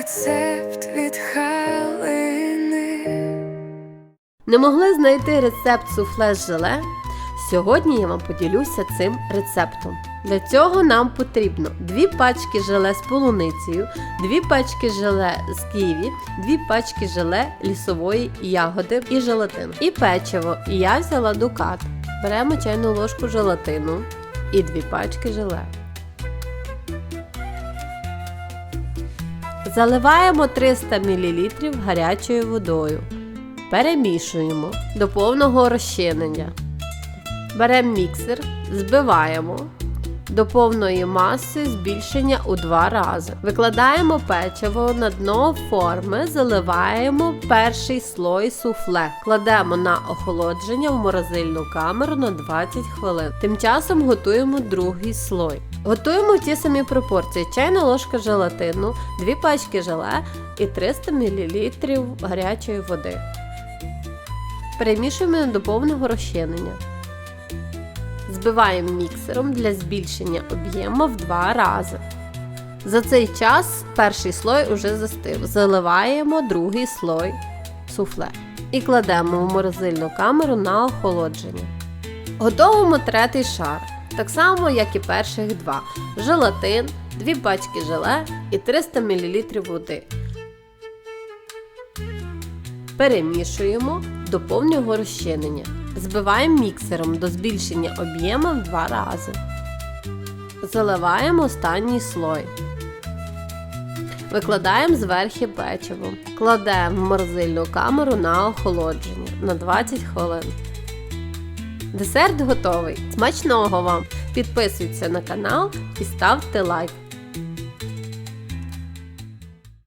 Рецепт від халини. Не могли знайти рецепт суфле з желе? Сьогодні я вам поділюся цим рецептом. Для цього нам потрібно 2 пачки желе з полуницею, 2 пачки желе з ківі, 2 пачки желе лісової ягоди і желатин. І печиво. Я взяла дукат. Беремо чайну ложку желатину і 2 пачки желе. Заливаємо 300 мл гарячою водою. Перемішуємо до повного розчинення. Беремо міксер, збиваємо до повної маси збільшення у два рази. Викладаємо печиво на дно форми, заливаємо перший слой суфле. Кладемо на охолодження в морозильну камеру на 20 хвилин. Тим часом готуємо другий слой. Готуємо ті самі пропорції: чайна ложка желатину, 2 пачки желе і 300 мл гарячої води. Перемішуємо до повного розчинення. Збиваємо міксером для збільшення об'єму в два рази. За цей час перший слой уже застив. Заливаємо другий слой суфле і кладемо в морозильну камеру на охолодження. Готовимо третій шар, так само, як і перших два: желатин, 2 пачки желе і 300 мл води. Перемішуємо до повного розчинення. Збиваємо міксером до збільшення об'єму в два рази. Заливаємо останній слой. Викладаємо зверхи печиво. Кладемо в морозильну камеру на охолодження на 20 хвилин. Десерт готовий. Смачного вам! Підписуйтесь на канал і ставте лайк.